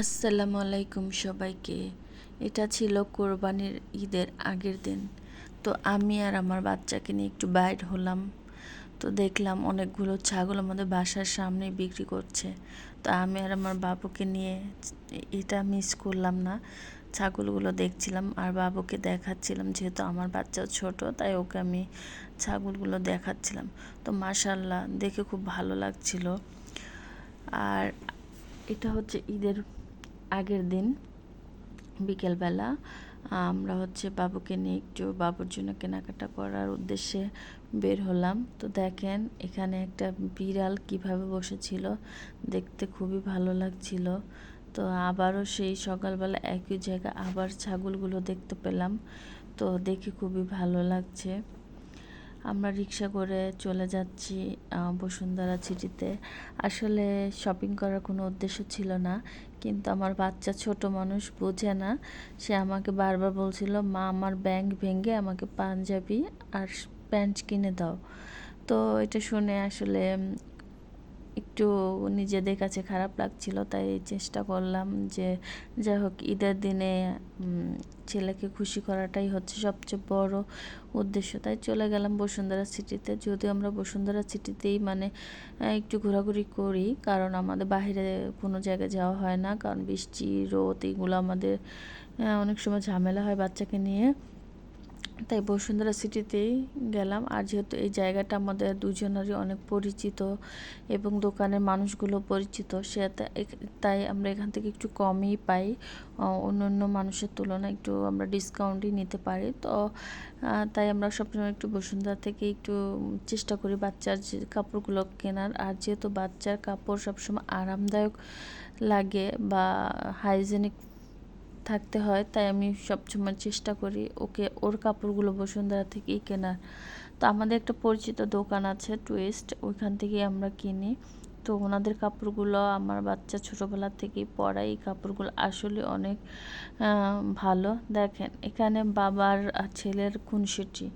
আসসালামু আলাইকুম সবাইকে। এটা ছিল কোরবানির ঈদের আগের দিন। তো আমি আর আমার বাচ্চাকে নিয়ে একটু বাইর হলাম। তো দেখলাম অনেকগুলো ছাগল আমাদের বাসার সামনে বিক্রি করছে। তো আমি আর আমার বাবুকে নিয়ে এটা মিস করলাম না। ছাগলগুলো দেখছিলাম আর বাবুকে দেখাচ্ছিলাম যেহেতু আমার বাচ্চাও ছোট, তাই ওকে আমি ছাগলগুলো দেখাচ্ছিলাম। তো মাশাল্লাহ দেখে খুব ভালো লাগছিল। আর এটা হচ্ছে ঈদের আগের দিন বিকেলবেলা, আমরা হচ্ছে বাবুকে নিয়ে একটু বাবুর জন্য কেনাকাটা করার উদ্দেশ্যে বের হলাম। তো দেখেন, এখানে একটা বিড়াল কীভাবে বসেছিল, দেখতে খুবই ভালো লাগছিল। তো আবারও সেই সকালবেলা একই জায়গা আবার ছাগলগুলো দেখতে পেলাম। তো দেখে খুবই ভালো লাগছে। আমরা রিক্সা করে চলে যাচ্ছি বসুন্ধরা সিটিতে। আসলে শপিং করার কোনো উদ্দেশ্য ছিল না, কিন্তু আমার বাচ্চা ছোট মানুষ বোঝে না। সে আমাকে বারবার বলছিল, মা, আমার ব্যাংক ভেঙে আমাকে পাঞ্জাবি আর প্যান্ট কিনে দাও। তো এটা শুনে আসলে একটু নিজেদের কাছে খারাপ লাগছিল, তাই চেষ্টা করলাম যে যাই হোক ঈদের দিনে ছেলেকে খুশি করাটাই হচ্ছে সবচেয়ে বড় উদ্দেশ্য। তাই চলে গেলাম বসুন্ধরা সিটিতে। যদিও আমরা বসুন্ধরা সিটিতেই মানে একটু ঘোরাঘুরি করি, কারণ আমাদের বাইরে কোনো জায়গায় যাওয়া হয় না, কারণ বৃষ্টি, রোদ, এগুলো আমাদের অনেক সময় ঝামেলা হয় বাচ্চাকে নিয়ে। তাই বসুন্ধরা সিটিতেই গেলাম। আর যেহেতু এই জায়গাটা আমাদের দুজনেরই অনেক পরিচিত এবং দোকানের মানুষগুলো পরিচিত, সে তাই আমরা এখান থেকে একটু কমই পাই। অন্য অন্য মানুষের তুলনায় একটু আমরা ডিসকাউন্টই নিতে পারি। তো তাই আমরা সবসময় একটু বসুন্ধরা থেকে একটু চেষ্টা করি বাচ্চার যে কাপড়গুলো কেনার। আর যেহেতু বাচ্চার কাপড় সবসময় আরামদায়ক লাগে বা হাইজেনিক থাকতে হয়, তাই আমি সবসময় চেষ্টা করি ওকে ওর কাপড়গুলো বসুন্ধরা থেকেই কেনার। তো আমাদের একটা পরিচিত দোকান আছে টুইস্ট ওইখান থেকেই আমরা কিনি। তো ওনাদের কাপড়গুলো আমার বাচ্চা ছোটোবেলা থেকেই পরা, এই কাপড়গুলো আসলে অনেক ভালো। দেখেন, এখানে বাবার ছেলের খুনসুটি।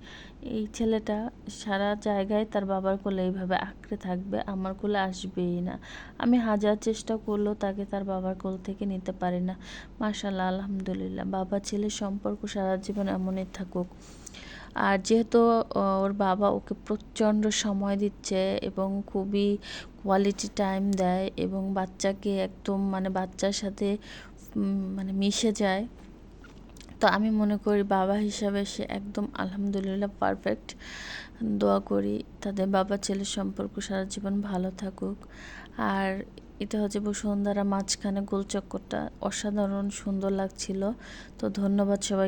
এই ছেলেটা সারা জায়গায় তার বাবার কোলে এইভাবে আঁকড়ে থাকবে, আমার কোলে আসবেই না। আমি হাজার চেষ্টা করলেও তাকে তার বাবার কোল থেকে নিতে পারি না। মাশাল্লাহ, আলহামদুলিল্লাহ। বাবা, ছেলের সম্পর্ক সারা জীবন এমনই থাকুক। আর যেহেতু ওর বাবা ওকে প্রচণ্ড সময় দিচ্ছে এবং খুবই কোয়ালিটি টাইম দেয় এবং বাচ্চাকে একদম মানে বাচ্চার সাথে মানে মিশে যায়। তো আমি মনে করি বাবা হিসাবে সে একদম আলহামদুলিল্লাহ পারফেক্ট দোয়া করি তাদের বাবা ছেলের সম্পর্ক সারা জীবন ভালো থাকুক। আর এটা হচ্ছে বসুন্ধরা মাঝখানে গোলচক্করটা অসাধারণ সুন্দর লাগছিল। তো ধন্যবাদ সবাই